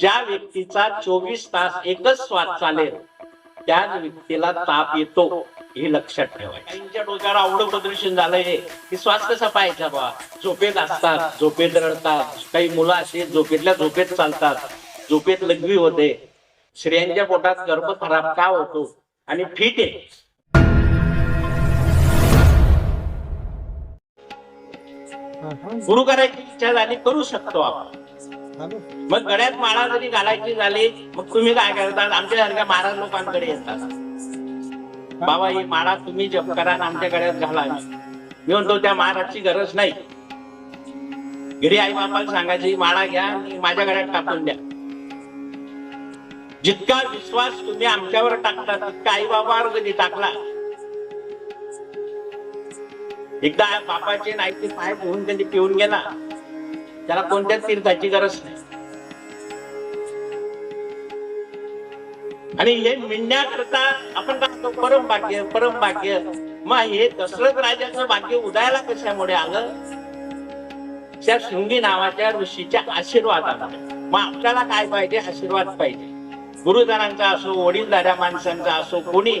ज्या व्यक्तीचा चोवीस तास एकच श्वास चालेल त्याच व्यक्तीला ताप येतो हे लक्षात ठेवायचं. डोक्यावर आवडं प्रदर्शन झालंय की श्वास कसा पाहायचा बा? झोपेत असतात झोपेत रडतात. काही मुलं असे झोपेतल्या झोपेत चालतात. झोपेत लघवी होते. स्त्रियांच्या पोटात गर्भ खराब का होतो? आणि फिट आहे. गुरु करायची इच्छा झाली करू शकतो आपण. मग गळ्यात माळा जरी घालायची झाली मग तुम्ही काय करतात? आमच्या सारख्या महाराज लोकांकडे येतात. बाबा ही माळा तुम्ही जप करा आमच्या गळ्यात घाला मी म्हणतो त्या महाराजची गरज नाही. घरी आई बापाला सांगायची माळा घ्या आणि माझ्या गळ्यात टाकून द्या. जितका विश्वास तुम्ही आमच्यावर टाकता तितका आई बाबावर कधी टाकला. एकदा बापाचे नाईचे पाय पोहून त्यांनी पिऊन गेला. त्याला कोणत्याच तीर्थाची गरज नाही. आणि हे मिळण्याकरता आपण काय म्हणतो परम भाग्य परम भाग्य. मग हे दशरथ राजाचं भाग्य उदायला कशामुळे आलं? त्या शृंगी नावाच्या ऋषीच्या आशीर्वादामुळे मग आपल्याला काय पाहिजे? आशीर्वाद पाहिजे. गुरुजनांचा असो वडीलधाऱ्या माणसांचा असो कोणी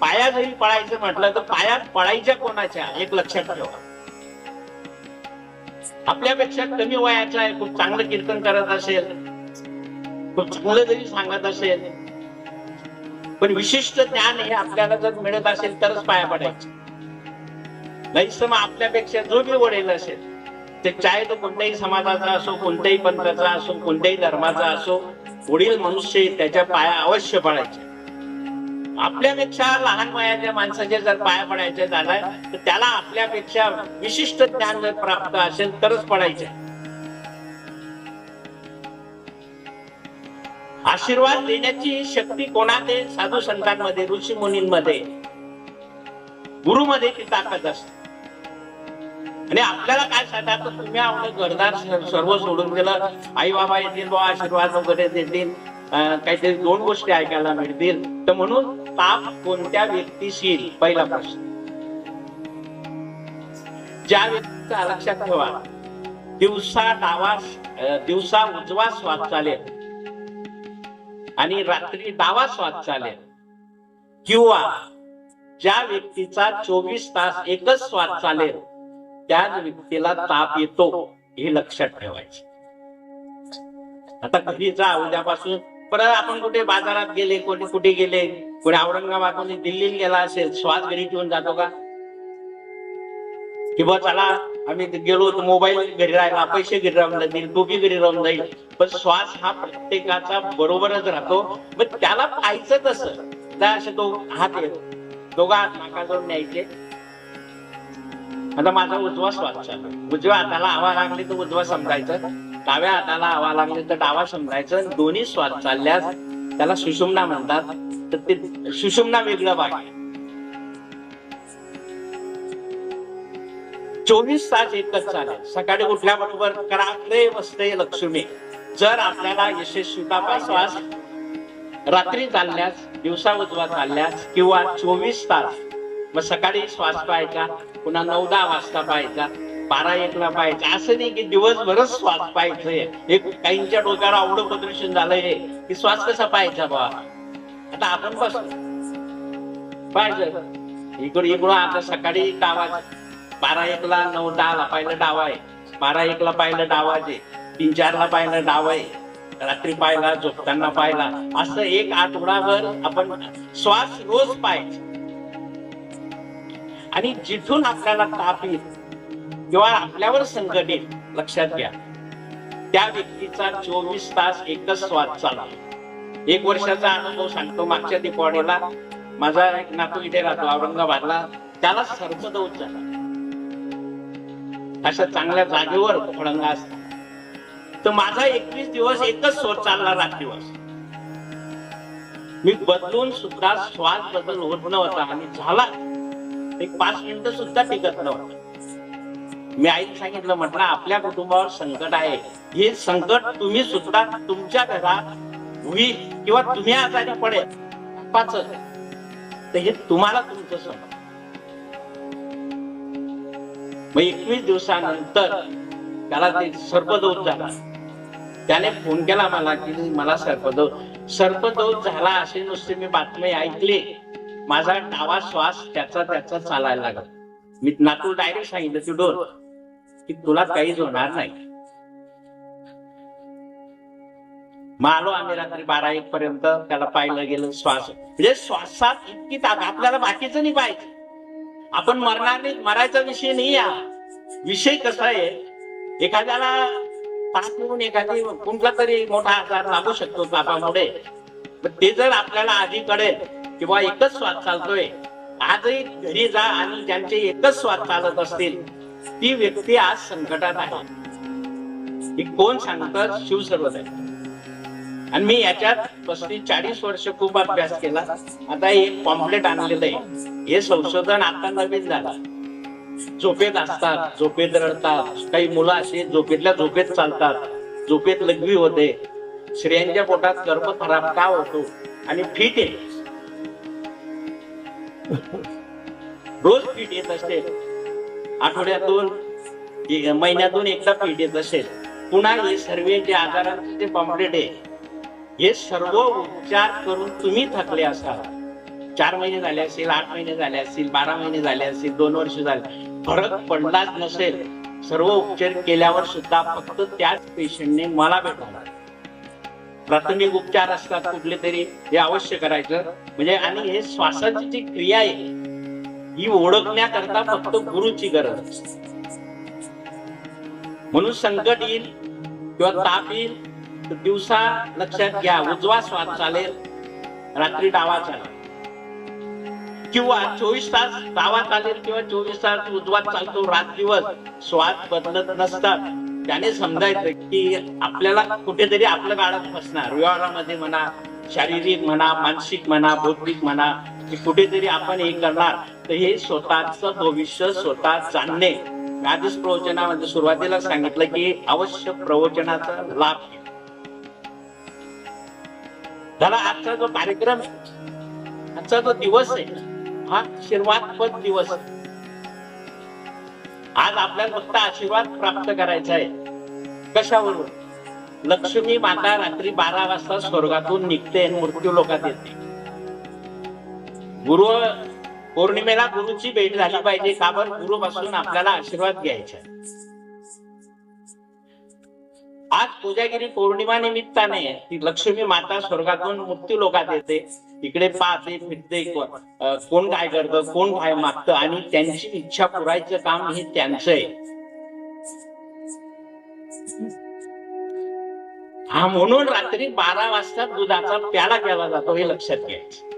पाया जरी पळायचं म्हटलं तर पायात पळायच्या कोणाच्या? एक लक्षात ठेवा. आपल्यापेक्षा कमी वयाचा आहे खूप चांगलं कीर्तन करत असेल खूप चांगलं जरी सांगत असेल पण विशिष्ट ज्ञान हे आपल्याला जर मिळत असेल तरच पाया पडायचे. नाही सम मग आपल्यापेक्षा जो बी वडेल असेल ते चाहे तो कोणत्याही समाजाचा असो कोणत्याही पंथाचा असो कोणत्याही धर्माचा असो वडील मनुष्य त्याच्या पाया अवश्य पडायचे. आपल्यापेक्षा लहान वयाच्या माणसाचे जर पाया पडायचे झालाय तर त्याला आपल्यापेक्षा विशिष्ट ज्ञान जर प्राप्त असेल तरच पडायचे. आशीर्वाद देण्याची शक्ती कोणात? आहे साधू संतांमध्ये ऋषी मुनींमध्ये. गुरुमध्ये ती ताकद असते. आणि आपल्याला काय सांगतात तुम्ही आपलं घरदार सर्व सोडून दिलं आई बाबा येतील बाबा आशीर्वाद वगैरे देतील. काहीतरी दोन गोष्टी ऐकायला मिळतील. तर म्हणून ताप कोणत्या व्यक्तीशी? पहिला प्रश्न. ज्या व्यक्तीचा लक्षात ठेवा. दिवसा डावा दिवसा उजवा श्वास चालेल. आणि रात्री डावा श्वास चालेल. किंवा ज्या व्यक्तीचा चोवीस तास एकच श्वास चालेल त्याच व्यक्तीला ताप येतो हे लक्षात ठेवायचं. आता घरी जा उद्यापासून परत आपण कुठे बाजारात गेले कोणी कुठे गेले कोणी औरंगाबाद दिल्लीला गेला असेल श्वास घरी ठेवून जातो का? किंवा चला आम्ही गेलो तर मोबाईल घरी राहिला पैसे घरी राहून जातील टोपी घरी राहून जाईल. पण श्वास हा प्रत्येकाचा बरोबरच राहतो. मग त्याला पाहायचं कसं? त्या असे तो हात येत दोघा हात नाकाजवळ न्यायचे. आता माझा उजवा श्वास चालू उजव्या हाताला हवा लागली तर उजवा समजायचं. डाव्या हाताला हवा लागली तर डावा समजायचं दोन्ही श्वास चालल्यास त्याला सुषुम्ना म्हणतात. तर ते सुषुम्ना वेगळं भाग चोवीस तास एकच चालेल. सकाळी उठल्याबरोबर कराग्रे बसते लक्ष्मी. जर आपल्याला यशस्वीता श्वास रात्री चालल्यास दिवसा उजवा चालल्यास किंवा चोवीस तास मग सकाळी श्वास पाहायचा पुन्हा नऊ दहा वाजता पाहायचा बारा एकला पाहायचं. असं नाही की दिवसभरच श्वास पाहायचंय. हे काहींच्या डोक्यावर आवडं प्रदर्शन झालंय. की श्वास कसा पाहायचा बा? आता आपण बस. पाहायचं. इकडून इकडं आता सकाळी डावा बारा एकला नऊ दहाला पाहिलं डावा आहे. बारा एकला पाहिलं डावाचे तीन चारला पाहिलं डाव आहे. रात्री पाहिला झोपताना पाहिला. असं एक आठवडाभर आपण श्वास रोज पाहायचा. आणि जिथून आपल्याला ताप येईल किंवा आपल्यावर संकट येईल लक्षात घ्या. त्या व्यक्तीचा चोवीस तास एकच स्वाद चालला एक वर्षाचा अनुभव सांगतो मागच्या दीपावलीला. माझा एक नातू इथे राहतो औरंगाबादला. त्याला सर्पदौत झाला. अशा चांगल्या जागेवर फळंगा असतात. तर माझा एकवीस दिवस एकच स्वर चालला रात दिवस मी बदलून सुद्धा श्वास बदल होत नव्हता आणि झाला. एक पाच मिनिटं सुद्धा टिकत नव्हतं. मी आईला सांगितलं म्हटलं आपल्या कुटुंबावर संकट आहे. हे संकट तुम्ही सुद्धा तुमच्या घरात होईल किंवा तुम्ही आजारी पडेल. पाच. तर हे तुम्हाला तुमचं समज मग एकवीस दिवसानंतर त्याला ते सर्पदोष झाला. त्याने फोन केला मला की मला सर्पदोष सर्पदोष झाला असे नुसते मी बातमी ऐकली. माझा डावा श्वास त्याचा त्याचा चालायला लागला. मी नातू डायरेक्ट सांगितलं की डोर की तुला काहीच होणार नाही. मग आलो आम्ही रात्री बारा एक पर्यंत त्याला पाहिलं गेलं श्वास. म्हणजे श्वासात इतकी ताकद आपल्याला बाकीचं नाही पाहिजे. आपण मरणार नाही मरायचा विषय नाही या विषय कसा आहे? एखाद्याला ताप येऊन एखादी कुठला तरी मोठा आजार लागू शकतो तापामुळे. ते जर आपल्याला आधी कळेल किंवा एकच श्वास चालतोय. आजही घरी जा आणि ज्यांचे एकच श्वास चालत असतील ती व्यक्ती आज संकटात आहे. ही कोण सांगतात शिवसर्वत आहे आणि मी याच्यात पस्तीस चाळीस वर्ष खूप अभ्यास केला. आता एक पॉम्पलेट आणलेलं आहे. हे संशोधन आता नवीन झालं. झोपेत असतात झोपेत रडतात. काही मुलं असे झोपेतल्या झोपेत चालतात. झोपेत लघवी होते. स्त्रियांच्या पोटात गर्भ खराब का होतो? आणि फिट आहे रोज फिट येत असते. आठवड्यातून महिन्यातून एकदा फिट येत असेल. पुन्हा हे सर्व जे आजारांचे जे पॉम्पलेट आहे हे सर्व उपचार करून तुम्ही थकले असाल. चार महिने झाले असतील आठ महिने झाले असतील बारा महिने झाले असतील दोन वर्ष झाले. फरक पडलाच नसेल. सर्व उपचार केल्यावर सुद्धा फक्त त्याच पेशंटने मला भेटवणार. प्राथमिक उपचार असतात कुठले तरी हे अवश्य करायचं. म्हणजे आणि हे श्वासाची जी क्रिया आहे ही ओळखण्याकरता फक्त गुरुची गरज. असते म्हणून संकट येईल किंवा ताप येईल तर दिवसा लक्षात घ्या उजवा श्वास चालेल रात्री डावा चालेल. किंवा चोवीस तास डावा चालेल किंवा चोवीस तास उजवा चालतो रात दिवस श्वास बदलत नसतात. त्याने समजायचं की आपल्याला कुठेतरी आपलं गाडत फसणार व्यवहारामध्ये म्हणा शारीरिक म्हणा मानसिक म्हणा बौद्धिक म्हणा की कुठेतरी आपण हे करणार तर हे स्वतःच भविष्य स्वतः जाणणे. आधीच प्रवचनामध्ये सुरुवातीला सांगितलं की अवश्य प्रवचनाचा लाभ घ्या. झाला आजचा जो कार्यक्रम आहे, आजचा जो दिवस आहे हा आशीर्वादपद दिवस आहे. आज आपल्याला फक्त आशीर्वाद प्राप्त करायचा आहे. कशावरून? लक्ष्मी माता रात्री बारा वाजता स्वर्गातून निघते मृत्यू लोकात येते. गुरु पौर्णिमेला गुरुची भेट झाली पाहिजे का बरं? गुरु पासून आपल्याला आशीर्वाद घ्यायचा आज पूजागिरी पौर्णिमा निमित्ताने ती लक्ष्मी माता स्वर्गातून मृत्यू लोकात येते. इकडे पाहते फिरते कोण काय करतं कोण काय मागतं आणि त्यांची इच्छा पुरायचं काम हे त्यांचं आहे. हा म्हणून रात्री बारा वाजता दुधाचा प्याला केला जातो हे लक्षात घ्यायचं